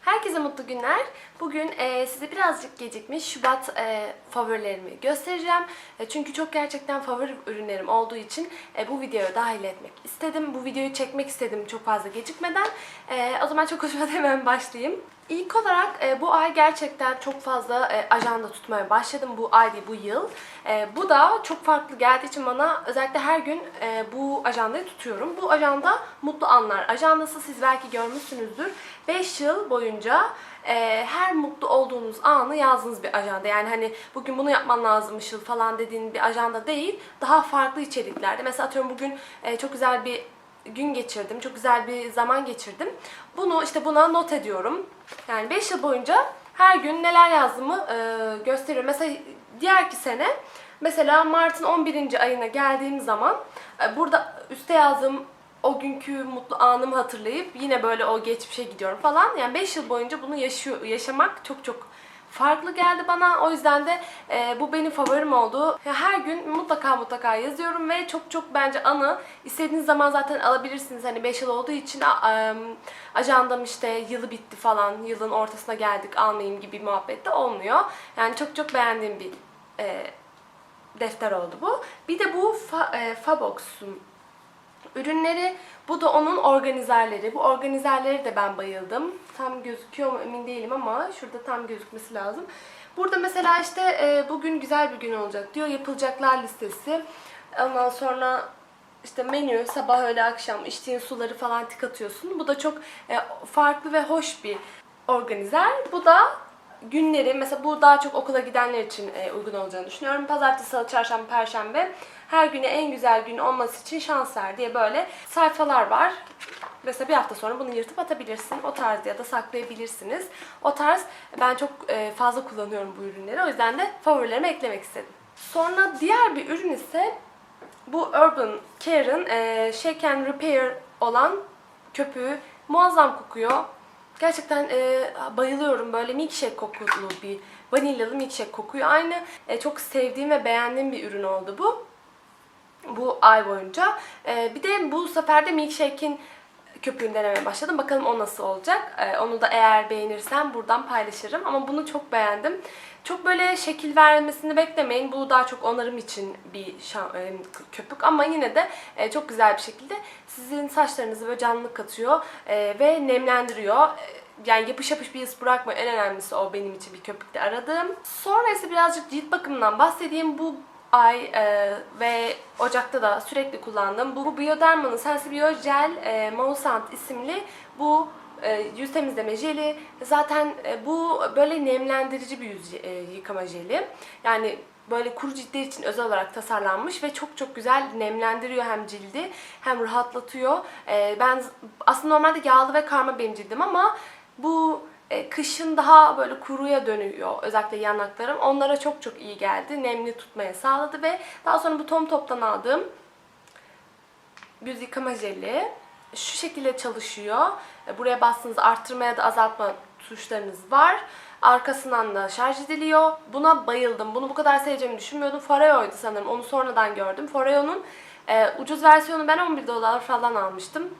Herkese mutlu günler. Bugün e, size birazcık gecikmiş Şubat e, favorilerimi göstereceğim. E, çünkü çok gerçekten favori ürünlerim olduğu için e, bu videoya dahil etmek istedim. Bu videoyu çekmek istedim çok fazla gecikmeden. E, o zaman çok hoşuma hemen başlayayım. İlk olarak e, bu ay gerçekten çok fazla e, ajanda tutmaya başladım. Bu ay değil, bu yıl. E, bu da çok farklı geldiği için bana özellikle her gün e, bu ajandayı tutuyorum. Bu ajanda Mutlu Anlar ajandası. Siz belki görmüşsünüzdür. 5 yıl boyunca e, her mutlu olduğunuz anı yazdığınız bir ajanda. Yani hani bugün bunu yapman lazımmış yıl falan dediğin bir ajanda değil. Daha farklı içeriklerde. Mesela atıyorum bugün e, çok güzel bir gün geçirdim. Çok güzel bir zaman geçirdim. Bunu işte buna not ediyorum. Yani 5 yıl boyunca her gün neler yazdığımı e, gösteriyorum. Mesela diğerki sene mesela Mart'ın 11. ayına geldiğim zaman e, burada üste yazdığım o günkü mutlu anımı hatırlayıp yine böyle o geçmişe gidiyorum falan. Yani 5 yıl boyunca bunu yaşıyor, yaşamak çok çok farklı geldi bana. O yüzden de e, bu benim favorim oldu. Her gün mutlaka mutlaka yazıyorum ve çok çok bence anı istediğiniz zaman zaten alabilirsiniz. Hani 5 yıl olduğu için a- ajandam işte yılı bitti falan, yılın ortasına geldik almayayım gibi muhabbette olmuyor. Yani çok çok beğendiğim bir e, defter oldu bu. Bir de bu fa, e, Fabox'un ürünleri. Bu da onun organizerleri. Bu organizerleri de ben bayıldım. Tam gözüküyor mu emin değilim ama şurada tam gözükmesi lazım. Burada mesela işte e, bugün güzel bir gün olacak diyor. Yapılacaklar listesi. Ondan sonra işte menü, sabah öğle akşam içtiğin suları falan tik atıyorsun. Bu da çok e, farklı ve hoş bir organizer. Bu da günleri, mesela bu daha çok okula gidenler için e, uygun olacağını düşünüyorum. Pazartesi, salı, çarşamba, perşembe her güne en güzel gün olması için şanslar diye böyle sayfalar var. Mesela bir hafta sonra bunu yırtıp atabilirsin. O tarz ya da saklayabilirsiniz. O tarz ben çok e, fazla kullanıyorum bu ürünleri. O yüzden de favorilerime eklemek istedim. Sonra diğer bir ürün ise bu Urban Care'ın e, Shake and Repair olan köpüğü muazzam kokuyor. Gerçekten e, bayılıyorum. Böyle milkshake kokulu bir vanilyalı milkshake kokuyor. Aynı e, çok sevdiğim ve beğendiğim bir ürün oldu bu. Bu ay boyunca. E, bir de bu sefer de milkshake'in köpüğünü denemeye başladım. Bakalım o nasıl olacak. E, onu da eğer beğenirsem buradan paylaşırım. Ama bunu çok beğendim. Çok böyle şekil vermesini beklemeyin. Bu daha çok onarım için bir e, köpük ama yine de e, çok güzel bir şekilde sizin saçlarınızı böyle canlılık katıyor e, ve nemlendiriyor. Yani yapış yapış bir his bırakmıyor. En önemlisi o benim için bir köpükte aradığım. Sonra ise birazcık cilt bakımından bahsedeyim. Bu ay e, ve Ocak'ta da sürekli kullandığım bu Bioderma'nın Sensibio Gel e, Moussant isimli bu e, yüz temizleme jeli. Zaten e, bu böyle nemlendirici bir yüz e, yıkama jeli. Yani böyle kuru ciltler için özel olarak tasarlanmış ve çok çok güzel nemlendiriyor hem cildi hem rahatlatıyor. E, ben aslında normalde yağlı ve karma benim cildim ama bu kışın daha böyle kuruya dönüyor özellikle yanaklarım. Onlara çok çok iyi geldi. Nemli tutmaya sağladı ve daha sonra bu Tom Top'tan aldığım yüz yıkama jeli şu şekilde çalışıyor. E, Buraya bastığınızda arttırma ya da azaltma tuşlarınız var. Arkasından da şarj ediliyor. Buna bayıldım. Bunu bu kadar seveceğimi düşünmüyordum. Foreo'ydu sanırım. Onu sonradan gördüm. Foreo'nun e, ucuz versiyonu ben 11 dolar falan almıştım.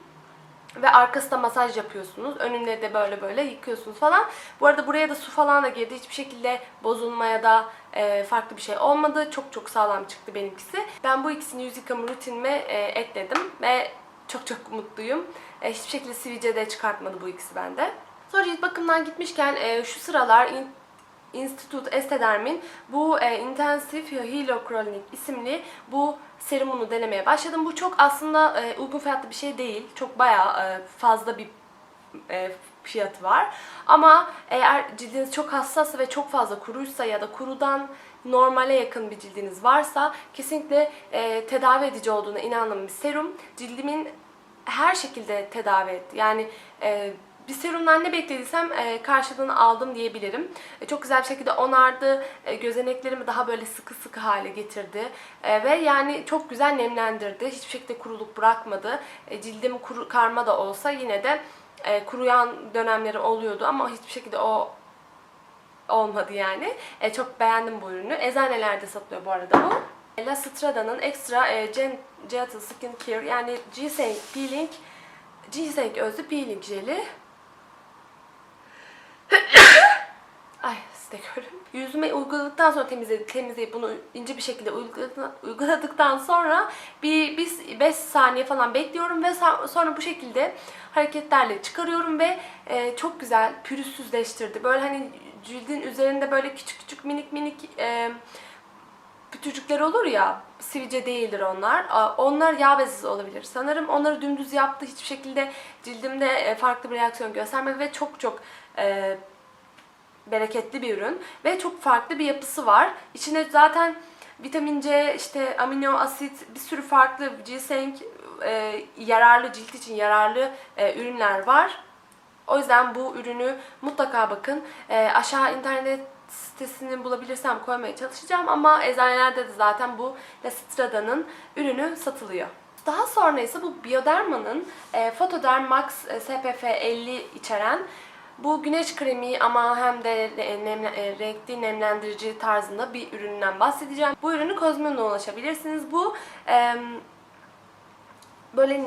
Ve arkasında masaj yapıyorsunuz. Önüne de böyle böyle yıkıyorsunuz falan. Bu arada buraya da su falan da girdi. Hiçbir şekilde bozulma ya da e, farklı bir şey olmadı. Çok çok sağlam çıktı benimkisi. Ben bu ikisini yüz yıkama rutinime e, ekledim. Ve çok çok mutluyum. E, hiçbir şekilde sivilce de çıkartmadı bu ikisi bende. Sonra cilt bakımdan gitmişken e, şu sıralar in, Institute Estederm'in bu e, Intensive Hyaluronic isimli bu serumunu denemeye başladım. Bu çok aslında e, uygun fiyatlı bir şey değil. Çok bayağı e, fazla bir e, fiyatı var. Ama eğer cildiniz çok hassas ve çok fazla kuruysa ya da kurudan normale yakın bir cildiniz varsa kesinlikle e, tedavi edici olduğuna inandığım serum. Cildimin her şekilde tedavi etti. Yani e, bir serumdan ne beklediysem e, karşılığını aldım diyebilirim. E, çok güzel bir şekilde onardı. E, gözeneklerimi daha böyle sıkı sıkı hale getirdi. E, ve yani çok güzel nemlendirdi. Hiçbir şekilde kuruluk bırakmadı. Cildim kuru, karma da olsa yine de kuruyan dönemleri oluyordu ama hiçbir şekilde o olmadı yani. Çok beğendim bu ürünü. Eczanelerde satılıyor bu arada bu. La Strada'nın Extra Gen- Gentle Skin Care yani Ginseng Peeling Ginseng özlü peeling jeli. Ay siz. Yüzüme uyguladıktan sonra temizleyip, temizleyip bunu ince bir şekilde uyguladıktan, sonra bir, bir 5 saniye falan bekliyorum ve sonra bu şekilde hareketlerle çıkarıyorum ve e, çok güzel pürüzsüzleştirdi. Böyle hani cildin üzerinde böyle küçük küçük minik minik e, pütürcükler olur ya, sivilce değildir onlar. Onlar yağ bezisi olabilir. Sanırım onları dümdüz yaptı. Hiçbir şekilde cildimde e, farklı bir reaksiyon göstermedi ve çok çok e, bereketli bir ürün ve çok farklı bir yapısı var. İçine zaten vitamin C, işte amino asit, bir sürü farklı ginseng e, yararlı cilt için yararlı e, ürünler var. O yüzden bu ürünü mutlaka bakın. E, aşağı internet sitesini bulabilirsem koymaya çalışacağım ama eczanelerde de zaten bu La Strada'nın ürünü satılıyor. Daha sonra ise bu Bioderma'nın e, Photoderm Max e, SPF 50 içeren bu güneş kremi ama hem de e, nemle- e, renkli nemlendirici tarzında bir üründen bahsedeceğim. Bu ürünü Cosmo'na ulaşabilirsiniz. Bu em, böyle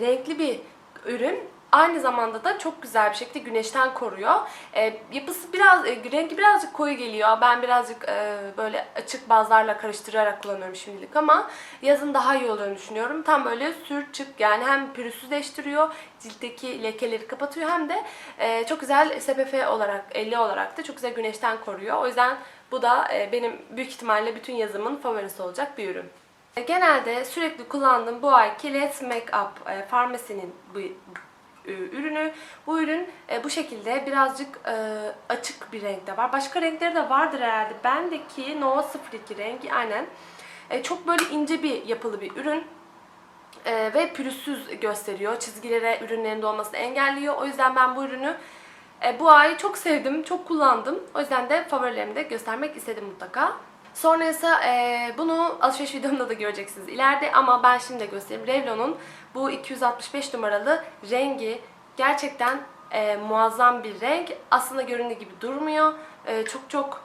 renkli bir ürün. Aynı zamanda da çok güzel bir şekilde güneşten koruyor. E, yapısı biraz, e, rengi birazcık koyu geliyor. Ben birazcık e, böyle açık bazlarla karıştırarak kullanıyorum şimdilik ama yazın daha iyi olduğunu düşünüyorum. Tam böyle sür çık yani hem pürüzsüzleştiriyor, ciltteki lekeleri kapatıyor hem de e, çok güzel SPF olarak, 50 olarak da çok güzel güneşten koruyor. O yüzden bu da e, benim büyük ihtimalle bütün yazımın favorisi olacak bir ürün. E, Genelde sürekli kullandığım bu ayki Let's Make Up e, Pharmacy'nin bu ürünü. Bu ürün e, bu şekilde birazcık e, açık bir renkte var. Başka renkleri de vardır herhalde. Bendeki Nova 02 rengi aynen. E, çok böyle ince bir yapılı bir ürün. E, ve pürüzsüz gösteriyor. Çizgilere ürünlerinde olmasını engelliyor. O yüzden ben bu ürünü e, bu ay çok sevdim, çok kullandım. O yüzden de favorilerimi de göstermek istedim mutlaka. Sonra e, bunu alışveriş videomda da göreceksiniz ileride ama ben şimdi de göstereyim. Revlon'un bu 265 numaralı rengi gerçekten e, muazzam bir renk. Aslında göründüğü gibi durmuyor. E, çok çok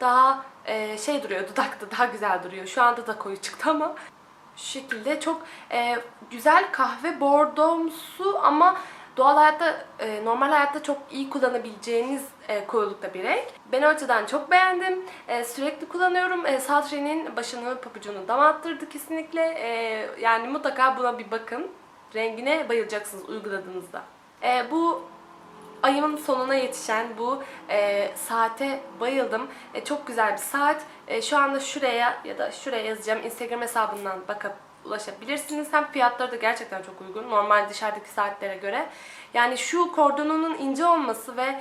daha e, şey duruyor, dudakta daha güzel duruyor. Şu anda da koyu çıktı ama şu şekilde çok e, güzel kahve bordomsu ama doğal hayatta, e, normal hayatta çok iyi kullanabileceğiniz e, koyulukta bir renk. Ben o açıdan çok beğendim. E, sürekli kullanıyorum. E, Saltre'nin başını, papucunu damattırdı kesinlikle. E, yani mutlaka buna bir bakın. Rengine bayılacaksınız uyguladığınızda. E, bu ayımın sonuna yetişen bu e, saate bayıldım. E, çok güzel bir saat. E, şu anda şuraya ya da şuraya yazacağım. Instagram hesabından bakıp ulaşabilirsiniz. Hem fiyatları da gerçekten çok uygun. Normal dışarıdaki saatlere göre. Yani şu kordonunun ince olması ve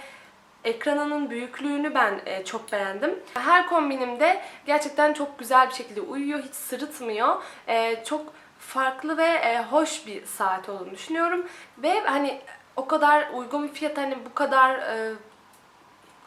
ekranının büyüklüğünü ben e, çok beğendim. Her kombinimde gerçekten çok güzel bir şekilde uyuyor. Hiç sırıtmıyor. E, çok farklı ve e, hoş bir saat olduğunu düşünüyorum. Ve hani o kadar uygun bir fiyat hani bu kadar e,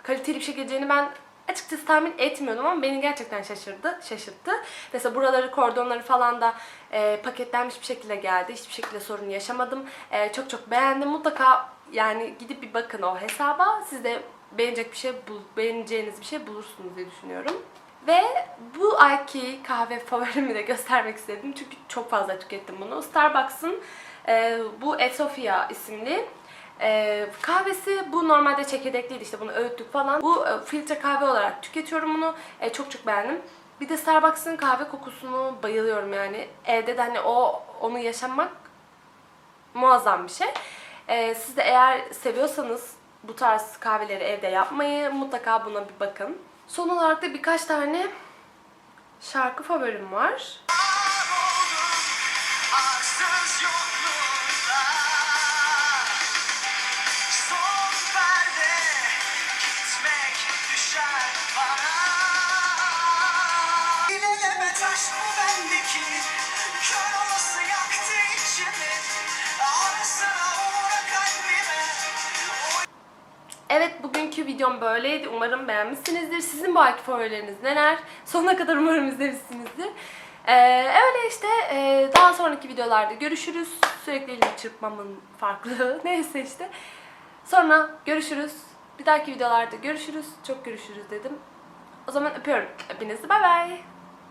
kaliteli bir şey geleceğini ben açıkçası tahmin etmiyordum ama beni gerçekten şaşırdı, şaşırttı. Mesela buraları, kordonları falan da e, paketlenmiş bir şekilde geldi. Hiçbir şekilde sorun yaşamadım. E, çok çok beğendim. Mutlaka yani gidip bir bakın o hesaba. Siz de beğenecek bir şey, bul, beğeneceğiniz bir şey bulursunuz diye düşünüyorum. Ve bu ayki kahve favorimi de göstermek istedim. Çünkü çok fazla tükettim bunu. Starbucks'ın e, bu Ethiopia isimli e, kahvesi bu normalde çekirdekliydi işte bunu öğüttük falan. Bu e, filtre kahve olarak tüketiyorum bunu. E, çok çok beğendim. Bir de Starbucks'ın kahve kokusunu bayılıyorum yani. Evde de hani o onu yaşamak muazzam bir şey. E, siz de eğer seviyorsanız bu tarz kahveleri evde yapmayı mutlaka buna bir bakın. Son olarak da birkaç tane şarkı favorim var. Videom böyleydi. Umarım beğenmişsinizdir. Sizin bu ayki favorileriniz neler? Sonuna kadar umarım izlemişsinizdir. Ee, öyle işte ee, daha sonraki videolarda görüşürüz. Sürekli elimi çırpmamın farklı. Neyse işte. Sonra görüşürüz. Bir dahaki videolarda görüşürüz. Çok görüşürüz dedim. O zaman öpüyorum. Hepinizi bay bay.